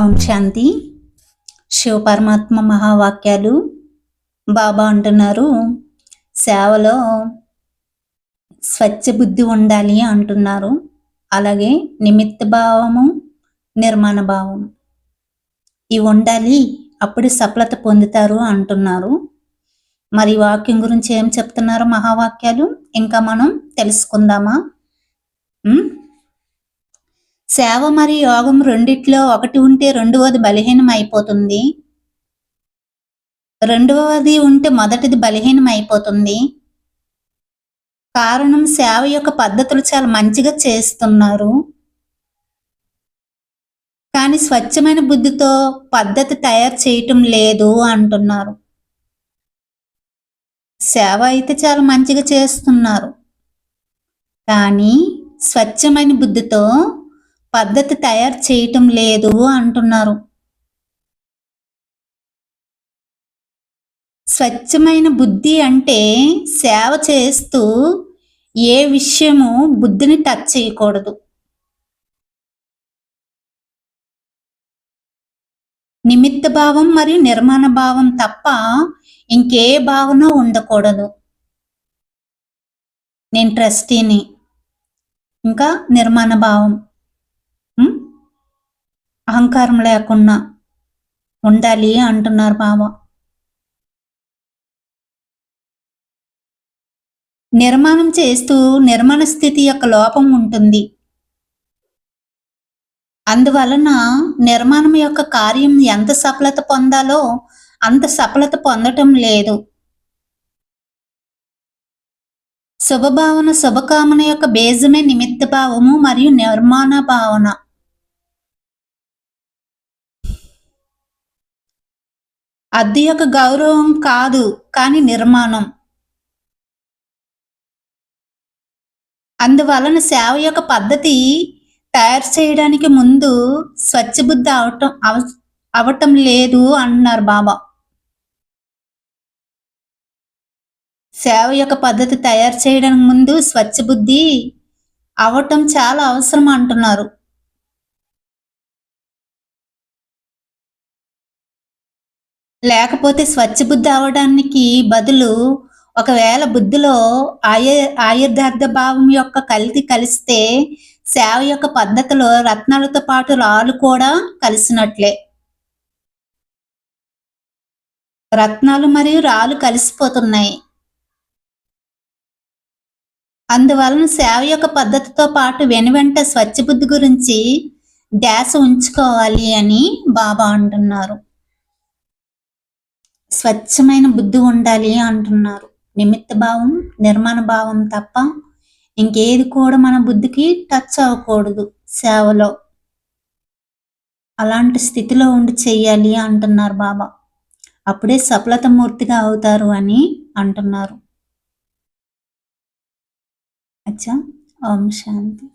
ఓం శాంతి. శివపరమాత్మ మహావాక్యాలు బాబా అంటున్నారు. సేవలో స్వచ్ఛ బుద్ధి ఉండాలి అంటున్నారు. అలాగే నిమిత్త భావము నిర్మాణ భావం ఇవి ఉండాలి అప్పుడు సఫలత పొందుతారు అంటున్నారు. మరి వాక్యం గురించి ఏం చెప్తున్నారు మహావాక్యాలు? ఇంకా మనం తెలుసుకుందామా? సేవ మరియు యోగం రెండిట్లో ఒకటి ఉంటే రెండవది బలహీనం అయిపోతుంది రెండవది ఉంటే మొదటిది బలహీనం అయిపోతుంది కారణం సేవ యొక్క పద్ధతులు చాలా మంచిగా చేస్తున్నారు. కానీ స్వచ్ఛమైన బుద్ధితో పద్ధతి తయారు చేయటం లేదు అంటున్నారు. సేవ అయితే చాలా మంచిగా చేస్తున్నారు. కానీ స్వచ్ఛమైన బుద్ధితో పద్ధతి తయారు చేయటం లేదు అంటున్నారు. స్వచ్ఛమైన బుద్ధి అంటే సేవ చేస్తూ ఏ విషయము బుద్ధిని టచ్ చేయకూడదు. నిమిత్త భావం మరియు నిర్మాణ భావం తప్ప ఇంకే భావన ఉండకూడదు. నేను ట్రస్టీని ఇంకా నిర్మాణ భావం. అహంకారం లేకుండా ఉండాలి అంటున్నారు బావ. నిర్మాణం చేస్తూ నిర్మాణ స్థితి యొక్క లోపం ఉంటుంది. అందువలన నిర్మాణం యొక్క కార్యం ఎంత సఫలత పొందాలో అంత సఫలత పొందటం లేదు. శుభభావన శుభకామన యొక్క బేజమే నిమిత్త భావము మరియు నిర్మాణ భావన. అద్దె యొక్క గౌరవం కాదు కానీ నిర్మాణం. అందువలన సేవ యొక్క పద్ధతి తయారు చేయడానికి ముందు స్వచ్ఛ బుద్ధి అవటం అవ- అవటం లేదు అంటున్నారు బాబా. సేవ యొక్క పద్ధతి తయారు చేయడానికి ముందు స్వచ్ఛ బుద్ధి అవటం చాలా అవసరం అంటున్నారు. లేకపోతే స్వచ్ఛ బుద్ధి అవడానికి బదులు ఒకవేళ బుద్ధిలో ఆయ ఆయుర్దార్థ భావం యొక్క కలిసి కలిస్తే సేవ యొక్క పద్ధతిలో రత్నాలతో పాటు రాళ్ళు కూడా కలిసినట్లే. రత్నాలు మరియు రాళ్ళు కలిసిపోతున్నాయి. అందువలన సేవ యొక్క పద్ధతితో పాటు వెనువెంట స్వచ్ఛ బుద్ధి గురించి ధ్యాస ఉంచుకోవాలి అని బాబా అంటున్నారు. స్వచ్ఛమైన బుద్ధి ఉండాలి అంటున్నారు. నిమిత్త భావం నిర్మాణ భావం తప్ప ఇంకేది కూడా మన బుద్ధికి టచ్ అవ్వకూడదు. సేవలో అలాంటి స్థితిలో ఉండి చెయ్యాలి అంటున్నారు బాబా. అప్పుడే సఫలత మూర్తిగా అవుతారు అని అంటున్నారు. అచ్చా ఓం శాంతి.